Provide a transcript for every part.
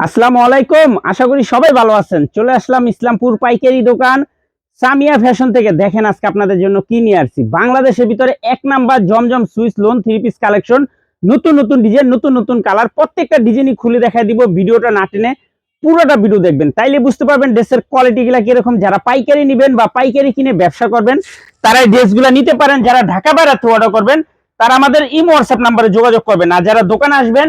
আসসালামু আলাইকুম। আশা করি সবাই ভালো আছেন। চলে আসলাম ইসলামপুর পাইকারি দোকান সামিয়া ফ্যাশন থেকে। দেখেন আজকে আপনাদের জন্য কি নিয়ে আসছি। বাংলাদেশের ভিতরে এক number Zamzam swiss lawn three piece collection. নতুন নতুন ডিজাইন, নতুন নতুন কালার। প্রত্যেকটা ডিজাইনই খুলে দেখাই দিব। ভিডিওটা না টেনে পুরোটা ভিডিও দেখবেন। তাইলে বুঝতে পারবেন ড্রেসের কোয়ালিটি গুলা কীরকম। যারা পাইকারি নেবেন বা পাইকারি কিনে ব্যবসা করবেন, তারা ড্রেসগুলো নিতে পারেন। যারা ঢাকা বাইরে অর্ডার করবেন, তারা আমাদের ইমো হোয়াটসঅ্যাপ নাম্বারে যোগাযোগ করবেন। আর যারা দোকানে আসবেন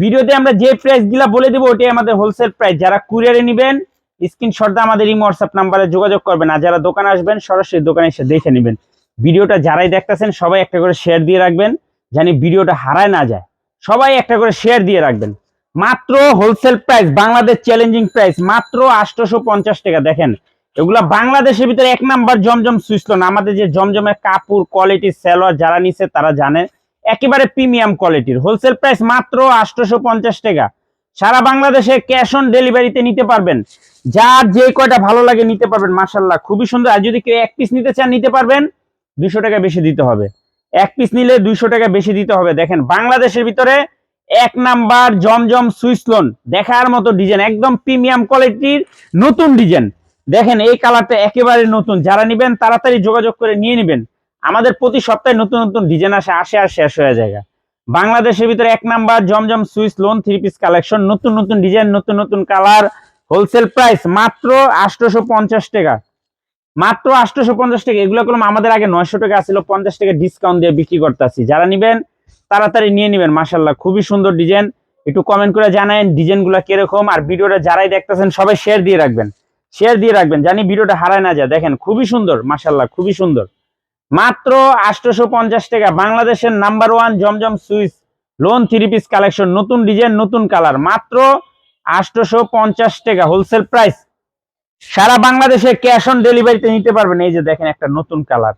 ভিডিওতে আমরা যে প্রাইসগুলা বলে দেবো, ওটাই আমাদের হোলসেল প্রাইস যারা কুরিয়ারে নেবেন স্ক্রিনশট দিয়ে আমাদের এই হোয়াটসঅ্যাপ নাম্বারে যোগাযোগ করবেন। আর যারা দোকানে আসবেন, সরাসরি দোকানে এসে দেখে নেবেন। ভিডিওটা যারাই দেখতেছেন, সবাই একটা করে শেয়ার দিয়ে রাখবেন জানি ভিডিওটা হারায় না যায়। সবাই একটা করে শেয়ার দিয়ে রাখবেন। মাত্র wholesale price Bangladesh challenging price মাত্র আটশোশো পঞ্চাশ টাকা। দেখেন, এগুলা বাংলাদেশের ভিতরে এক নাম্বার জমজম সুইসলন আমাদের যে জমজমের কাপড় কোয়ালিটি সেলোয়ার যারা নিছে, তারা জানে একেবারে প্রিমিয়াম কোয়ালিটির। হোলসেল প্রাইস মাত্র আটশোশো পঞ্চাশ টাকা। সারা বাংলাদেশে ক্যাশ অন ডেলিভারিতে নিতে পারবেন। যার যে কয়টা ভালো লাগে নিতে পারবেন মাসাল্লাহ খুবই সুন্দর। আর যদি কেউ এক পিস নিতে চান, নিতে পারবেন, দুশো টাকা বেশি দিতে হবে। এক পিস নিলে দুইশো টাকা বেশি দিতে হবে। দেখেন, বাংলাদেশের ভিতরে এক নাম্বার জমজম সুইস লোন। দেখার মতো ডিজাইন, একদম প্রিমিয়াম কোয়ালিটির নতুন ডিজাইন। দেখেন, এই কালারটা একেবারে নতুন। যারা নিবেন, তাড়াতাড়ি যোগাযোগ করে নিয়ে নেবেন। আমাদের প্রতি সপ্তাহে নতুন নতুন ডিজাইন আসে আসে আর শেষ হয়ে যায় বাংলাদেশের ভিতরে এক number Zamzam swiss lawn three piece collection নতুন নতুন ডিজাইন, নতুন নতুন কালার হোলসেল প্রাইস মাত্র আটশোশো পঞ্চাশ টাকা। মাত্র আটশোশো পঞ্চাশ টাকা, এগুলো করলাম আমাদের আগে নয়শো টাকা ছিল পঞ্চাশ টাকা ডিসকাউন্ট দিয়ে বিক্রি করতেছি। যারা নিবেন, তাড়াতাড়ি নিয়ে নেবেন মাসাল্লাহ খুবই সুন্দর ডিজাইন। একটু কমেন্ট করে জানায়েন ডিজাইনগুলো কীরকম, আর ভিডিওটা যারাই দেখতেছেন, সবাই শেয়ার দিয়ে রাখবেন। শেয়ার দিয়ে রাখবেন, জানি ভিডিওটা হারায় না যায়, দেখেন, খুবই সুন্দর মাসাল্লাহ খুবই সুন্দর। মাত্র আটশোশো পঞ্চাশ টাকা। বাংলাদেশের number one Zamzam swiss lawn three piece collection, নতুন ডিজাইন, নতুন কালার। মাত্র আটশোশো পঞ্চাশ টাকা হোলসেল প্রাইস। সারা বাংলাদেশে ক্যাশ অন ডেলিভারিতে নিতে পারবেন। এই যে দেখেন একটা নতুন কালার।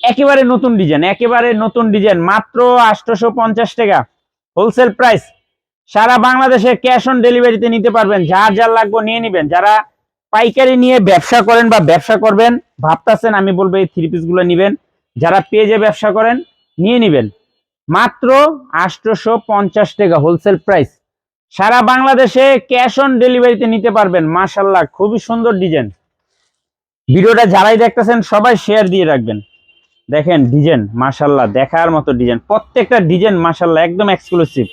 একেবারে নতুন ডিজাইন, একেবারে নতুন ডিজাইন। মাত্র আটশোশো পঞ্চাশ টাকা হোলসেল প্রাইস। সারা বাংলাদেশে ক্যাশ অন ডেলিভারিতে নিতে পারবেন। যার যার লাগবে নিয়ে নিবেন। যারা পাইকারি নিয়ে ব্যবসা করেন বা ব্যবসা করবেন, ভাবতাছেন আমি বলব এই থ্রি পিসগুলো নিবেন। যারা পেজে ব্যবসা করেন, নিয়ে নিবেন। মাত্র আটশোশো পঞ্চাশ টাকা হোলসেল প্রাইস সারা বাংলাদেশে ক্যাশ অন ডেলিভারিতে নিতে পারবেন, মাশাল্লাহ, খুবই সুন্দর ডিজাইন ভিডিওটা যারাই দেখতেছেন, সবাই শেয়ার দিয়ে রাখবেন। দেখেন ডিজাইন মাশাল্লাহ, দেখার মতো ডিজাইন প্রত্যেকটা ডিজাইন মাশাল্লাহ, একদম এক্সক্লুসিভ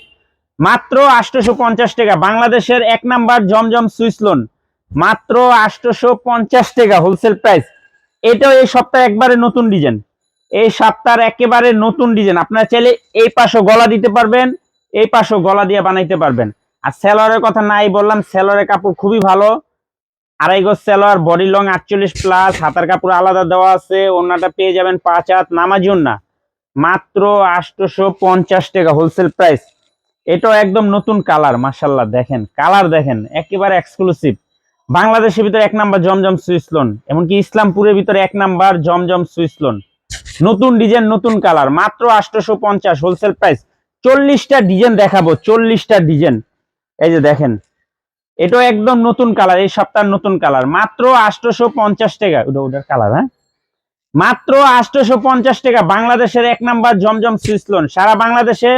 মাত্র আটশোশো পঞ্চাশ টাকা। বাংলাদেশের এক নাম্বার জমজম সুইস লোন মাত্র আটশোশো পঞ্চাশ টাকা হোলসেল প্রাইস এটাও এই সপ্তাহে একবারে নতুন ডিজাইন এই সপ্তাহের একেবারে নতুন ডিজাইন আপনারা চাইলে এই পাশও গলা দিতে পারবেন, এই পাশও গলা দিয়ে বানাইতে পারবেন। আর সেলরের কথা নাই বললাম সেলরের কাপড় খুবই ভালো। আড়াই গজ সেলর বডি লং আটচল্লিশ প্লাস হাতার কাপড় আলাদা দেওয়া আছে ওনাটা পেয়ে যাবেন পাঁচ হাত, নামাজি না মাত্র আটশোশো পঞ্চাশ টাকা হোলসেল প্রাইস এটাও একদম নতুন কালার মাসাল্লাহ দেখেন কালার দেখেন, একেবারে এক্সক্লুসিভ বাংলাদেশের ভিতরে এক নাম্বার জমজম সুইসলোন এমনকি ইসলামপুরের ভিতরে এক নাম্বার জমজম সুইসলোন নতুন ডিজাইন, নতুন কালার, মাত্র আটশোশো পঞ্চাশ হোলসেল প্রাইস। চল্লিশটা ডিজাইন দেখাবো, চল্লিশটা ডিজাইন। এই যে দেখেন, এটাও একদম নতুন কালার, এই সপ্তাহের নতুন কালার। মাত্র আটশোশো পঞ্চাশ টাকা ওটা ওটার কালার হ্যাঁ? মাত্র আটশোশো পঞ্চাশ টাকা, বাংলাদেশের এক নাম্বার জমজম সুইসলোন সারা বাংলাদেশে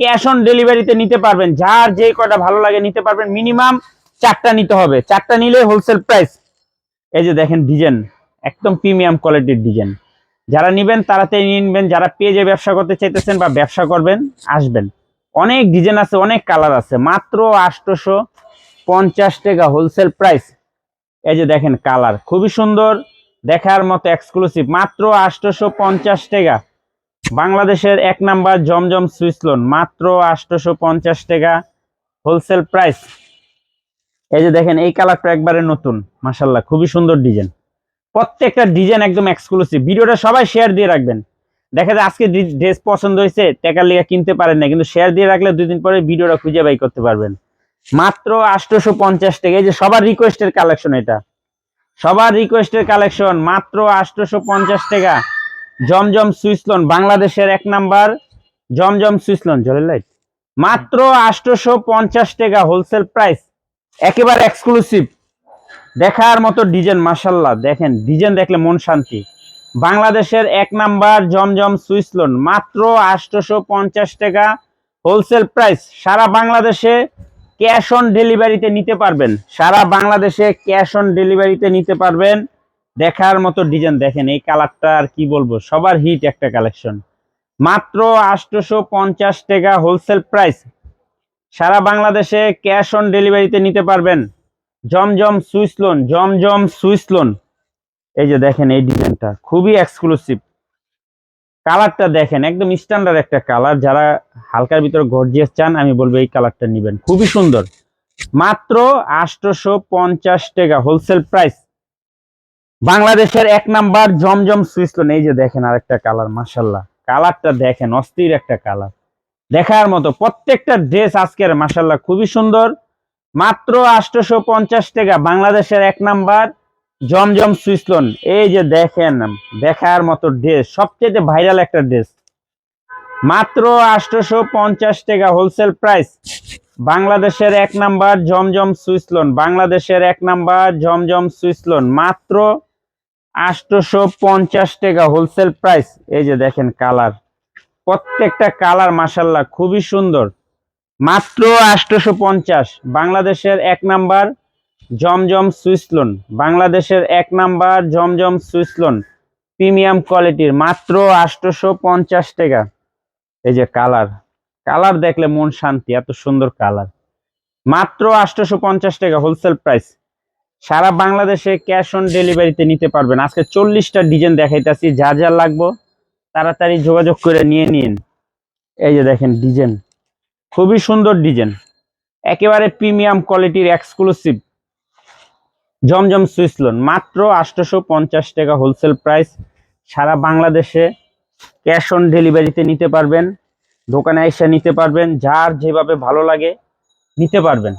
ক্যাশ অন ডেলিভারিতে নিতে পারবেন, যার যে কটা ভালো লাগে নিতে পারবেন। মিনিমাম চারটা নিতে হবে। চারটা নিলে হোলসেল প্রাইস এই যে দেখেন ডিজাইন একদম প্রিমিয়াম কোয়ালিটির ডিজাইন যারা নিবেন তাড়াতাড়ি নিবেন। যারা পেজে ব্যবসা করতে চাইতেছেন বা ব্যবসা করবেন, আসবেন। অনেক ডিজাইন আছে, অনেক কালার আছে। মাত্র আটশোশো পঞ্চাশ টাকা হোলসেল প্রাইস এই যে দেখেন কালার খুবই সুন্দর। দেখার মতো এক্সক্লুসিভ মাত্র আটশোশো পঞ্চাশ টাকা। বাংলাদেশের এক নাম্বার জমজম সুইসলোন মাত্র আটশোশো পঞ্চাশ টাকা হোলসেল প্রাইস এই যে দেখেন, এই কালারটা একবারে নতুন মাসাল্লাহ খুবই সুন্দর ডিজাইন। প্রত্যেকটা ডিজাইন একদম এক্সক্লুসিভ ভিডিওটা সবাই শেয়ার দিয়ে রাখবেন। দেখা যায় আজকে ড্রেস পছন্দ হয়েছে, টাকার লিগে কিনতে পারেন না কিন্তু শেয়ার দিয়ে রাখলে দুই দিন পরে ভিডিওটা খুঁজে বাই করতে পারবেন। মাত্র আটশোশো পঞ্চাশ টাকা, এই যে সবার রিকোয়েস্টের কালেকশন এটা। সবার রিকোয়েস্টের কালেকশন মাত্র আটশোশো পঞ্চাশ টাকা। জমজম সুইসলন বাংলাদেশের এক নাম্বার জমজম সুইসলন জলের লাইট মাত্র আটশোশো পঞ্চাশ টাকা হোলসেল প্রাইস একেবারে এক্সক্লুসিভ দেখার মতো ডিজাইন মাসাল্লাহ দেখেন ডিজাইন দেখলে মন শান্তি। বাংলাদেশের এক নাম্বার জমজম সুইসলন মাত্র আটশোশো পঞ্চাশ টাকা হোলসেল প্রাইস সারা বাংলাদেশে ক্যাশ অন ডেলিভারিতে নিতে পারবেন। সারা বাংলাদেশে ক্যাশ অন ডেলিভারিতে নিতে পারবেন। দেখার মতো ডিজাইন দেখেন, এই কালারটা আর কি বলব, সবার হিট একটা কালেকশন মাত্র আটশোশো পঞ্চাশ টাকা হোলসেল প্রাইস সারা বাংলাদেশে ক্যাশ অন ডেলিভারিতে নিতে পারবেন Zamzam swiss lawn, Zamzam swiss lawn. এই যে দেখেন এই ডিজাইনটা, খুবই এক্সক্লুসিভ কালারটা দেখেন, একদম স্ট্যান্ডার্ড একটা কালার। যারা হালকার ভিতরে গর্জিয়াস চান, আমি বলব এই কালারটা নেবেন। খুবই সুন্দর। মাত্র আটশোশো পঞ্চাশ টাকা হোলসেল প্রাইস বাংলাদেশের এক নাম্বার জমজম সুইসলন এই যে দেখেন আরেকটা কালার মাসাল্লাহ কালারটা দেখেন, অস্থির একটা কালার। দেখার মতো প্রত্যেকটা ড্রেস আজকের মাসাল্লাহ খুবই সুন্দর। মাত্র আটশোশো পঞ্চাশ টাকা, বাংলাদেশের এক নাম্বার জমজম সুইসলন। এই যে দেখেন, দেখার মতো ড্রেস, সবচেয়ে ভাইরাল একটা ড্রেস। মাত্র আটশোশো পঞ্চাশ টাকা হোলসেল প্রাইস। বাংলাদেশের এক নাম্বার জমজম সুইসলন, বাংলাদেশের এক নাম্বার জমজম সুইসলন। মাত্র আটশোশো পঞ্চাশ টাকা হোলসেল প্রাইস। এই যে দেখেন কালার। প্রত্যেকটা কালার মাসাল্লাহ খুবই সুন্দর। মাত্র আটশোশো পঞ্চাশ বাংলাদেশের এক নাম্বার জমজম সুইসলন বাংলাদেশের এক নাম্বার জমজম সুইসলন প্রিমিয়াম কোয়ালিটির মাত্র আটশোশো পঞ্চাশ টাকা। এই যে কালার। কালার দেখলে মন শান্তি, এত সুন্দর কালার। মাত্র আটশোশো পঞ্চাশ টাকা হোলসেল প্রাইস। সারা বাংলাদেশে ক্যাশ অন ডেলিভারিতে নিতে পারবেন। আজকে চল্লিশটা ডিজাইন দেখাইতেছি, যা যা লাগবো। তাড়াতাড়ি যোগাযোগ করে নিয়ে নিন। এই যে দেখেন ডিজাইন। খুবই সুন্দর ডিজাইন। একেবারে প্রিমিয়াম কোয়ালিটির এক্সক্লুসিভ জমজম সুইসলন মাত্র আটশোশো পঞ্চাশ টাকা হোলসেল প্রাইস সারা বাংলাদেশে ক্যাশ অন ডেলিভারিতে নিতে পারবেন। দোকানে এসে নিতে পারবেন। যার যেভাবে ভালো লাগে নিতে পারবেন।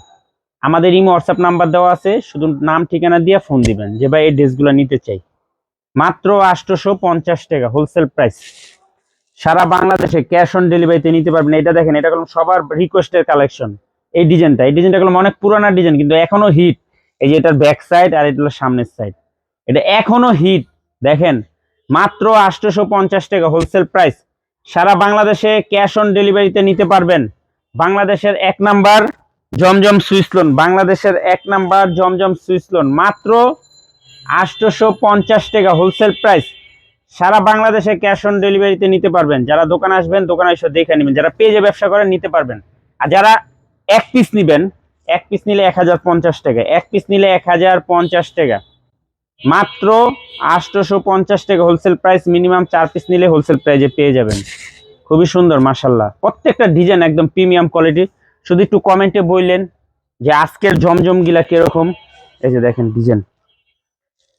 আমাদের ইমো হোয়াটসঅ্যাপ নাম্বার দেওয়া আছে। শুধু নাম ঠিকানা দিয়ে ফোন দিবেন যে, ভাই, এই ড্রেসগুলো নিতে চাই। মাত্র আটশোশো পঞ্চাশ টাকা হোলসেল প্রাইস সারা বাংলাদেশে ক্যাশ অন ডেলিভারিতে নিতে পারবেন। এটা দেখেন, এটা হলো সবার রিকোয়েস্টের কালেকশন এই ডিজাইনটা এই ডিজাইনটা হলো অনেক পুরানা ডিজাইন কিন্তু এখনও হিট এই যে এটার ব্যাক সাইড আর এটা সামনের সাইড এটা এখনও হিট দেখেন, মাত্র আটশোশো পঞ্চাশ টাকা হোলসেল প্রাইস সারা বাংলাদেশে ক্যাশ অন ডেলিভারিতে নিতে পারবেন। বাংলাদেশের এক নাম্বার জমজম সুইসলোন বাংলাদেশের এক নাম্বার জমজম সুইসলোন মাত্র আটশোশো পঞ্চাশ টাকা হোলসেল প্রাইস সারা বাংলাদেশে ক্যাশ অন ডেলিভারিতে নিতে পারবেন। যারা দোকানে আসবেন, দোকানে এসে দেখে নেবেন। যারা পেজে ব্যবসা করেন, নিতে পারবেন। আর যারা এক পিস নেবেন, এক পিস নিলে এক হাজার পঞ্চাশ টাকা। এক পিস নিলে এক হাজার পঞ্চাশ টাকা। মাত্র আটশোশো পঞ্চাশ টাকা হোলসেল প্রাইস মিনিমাম চার পিস নিলে হোলসেল প্রাইজে পেয়ে যাবেন। খুবই সুন্দর মাসাল্লাহ প্রত্যেকটা ডিজাইন একদম প্রিমিয়াম কোয়ালিটি শুধু একটু কমেন্টে বললেন যে আজকের জমজম গিলা কীরকম? এই যে দেখেন ডিজাইন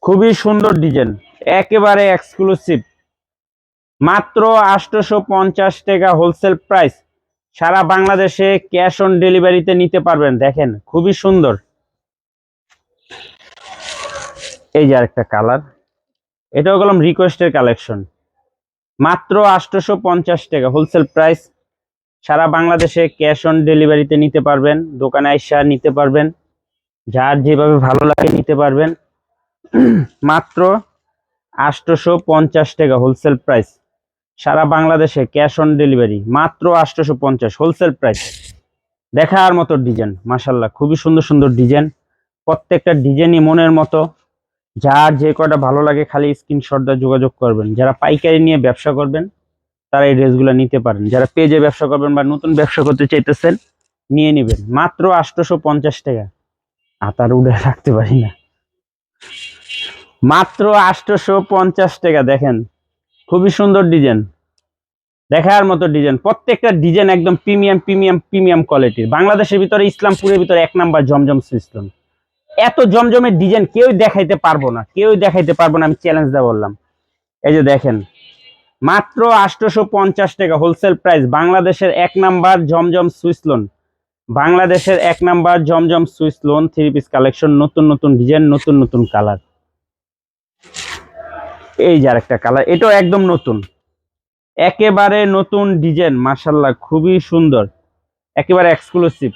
খুবই সুন্দর ডিজাইন, একেবারে এক্সক্লুসিভ মাত্র আটশোশো পঞ্চাশ টাকা হোলসেল প্রাইস সারা বাংলাদেশে ক্যাশ অন ডেলিভারিতে নিতে পারবেন, দেখেন, খুবই সুন্দর। এই যে আরেকটা কালার এটাও গেলাম রিকোয়েস্টের কালেকশন মাত্র আটশোশো পঞ্চাশ টাকা হোলসেল প্রাইস সারা বাংলাদেশে ক্যাশ অন ডেলিভারিতে নিতে পারবেন, দোকানে আইসা নিতে পারবেন। যার যেভাবে ভালো লাগে নিতে পারবেন। মাত্র আটশোশো পঞ্চাশ টাকা হোলসেল প্রাইস সারা বাংলাদেশে ক্যাশ অন ডেলিভারি মাত্র আটশোশো পঞ্চাশ হোলসেল প্রাইস দেখার মতো ডিজাইন মাসাল্লাহ খুবই সুন্দর সুন্দর ডিজাইন প্রত্যেকটা ডিজাইনই মনের মতো। যার যে কটা ভালো লাগে খালি স্ক্রিনশট দিয়ে যোগাযোগ করবেন। যারা পাইকারি নিয়ে ব্যবসা করবেন, তারা এই ড্রেসগুলো নিতে পারেন। যারা পেজে ব্যবসা করবেন বা নতুন ব্যবসা করতে চাইতেছেন, নিয়ে নেবেন। মাত্র আটশোশো পঞ্চাশ টাকা। আতার উড়ে রাখতে পারি না। মাত্র আটশোশো পঞ্চাশ টাকা, দেখেন। খুবই সুন্দর ডিজাইন। দেখার মতো ডিজাইন। প্রত্যেকটা ডিজাইন একদম প্রিমিয়াম প্রিমিয়াম প্রিমিয়াম কোয়ালিটির। বাংলাদেশের ভিতরে, ইসলামপুরের ভিতরে এক নাম্বার জমজম সিস্টেম। এত জমজমের ডিজাইন কেউই দেখাইতে পারব না। কেউই দেখাইতে পারব না, আমি চ্যালেঞ্জ দেওয়া বললাম। এই যে দেখেন, মাত্র আটশোশো পঞ্চাশ টাকা হোলসেল প্রাইস বাংলাদেশের এক নাম্বার জমজম সুইস লোন বাংলাদেশের এক number Zamzam swiss lawn three piece collection নতুন নতুন ডিজাইন নতুন নতুন কালার এই যে আরেকটা কালার এটাও একদম নতুন। একেবারে নতুন ডিজাইন মার্শাল্লাহ খুবই সুন্দর। একেবারে এক্সক্লুসিভ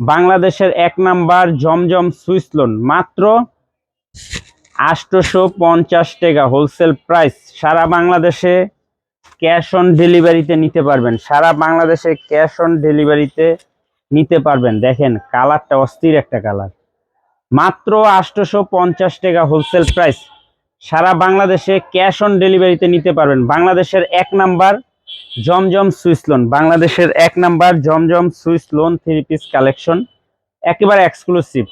বাংলাদেশের এক নাম্বার জমজম সুইস লোন মাত্র আটশোশো পঞ্চাশ টাকা হোলসেল প্রাইস সারা বাংলাদেশে ক্যাশ অন ডেলিভারিতে নিতে পারবেন। সারা বাংলাদেশে ক্যাশ অন ডেলিভারিতে নিতে পারবেন। দেখেন, কালারটা অস্থির একটা কালার। মাত্র আটশোশো পঞ্চাশ টাকা হোলসেল প্রাইস সারা বাংলাদেশে ক্যাশ অন ডেলিভারিতে নিতে পারবেন। বাংলাদেশের এক নাম্বার জমজম সুইস লোন বাংলাদেশের এক number Zamzam swiss lawn three piece collection একেবারে এক্সক্লুসিভ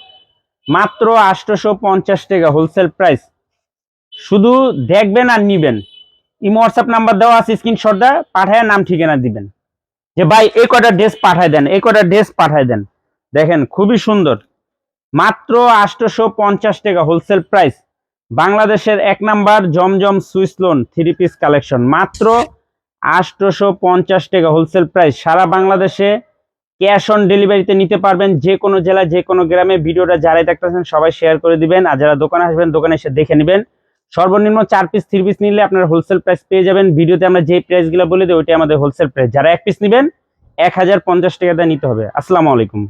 মাত্র আটশোশো পঞ্চাশ টাকা হোলসেল প্রাইস শুধু দেখবেন আর নিবেন। ইমো হোয়াটসঅ্যাপ নাম্বার দেওয়া আছে স্ক্রিনশট দা পাঠায় নাম ঠিকানা দিবেন। যে ভাই, এই কটা ড্রেস পাঠায় দেন, এই কটা ড্রেস পাঠায় দেন। দেখেন, খুবই সুন্দর। মাত্র আটশোশো পঞ্চাশ টাকা হোলসেল প্রাইস বাংলাদেশের এক number Zamzam swiss lawn three piece collection মাত্র আটশোশো পঞ্চাশ টাকা হোলসেল প্রাইস সারা বাংলাদেশে ক্যাশ অন ডেলিভারিতে নিতে পারবেন। যে কোনো জেলায়, যে কোনো গ্রামে। ভিডিওটা যারাই দেখতেছেন, সবাই শেয়ার করে দিবেন। আর যারা দোকানে আসবেন, দোকানে এসে দেখে নেবেন। সর্বনিম্ন চার পিস থ্রি পিস নিলে আপনার হোলসেল প্রাইস পেয়ে যাবেন। ভিডিওতে আমরা যে প্রাইসগুলো বলে দিই ওইটা আমাদের হোলসেল প্রাইস যারা এক পিস নেবেন, এক হাজার পঞ্চাশ টাকা দিয়ে নিতে হবে। আসসালামু আলাইকুম।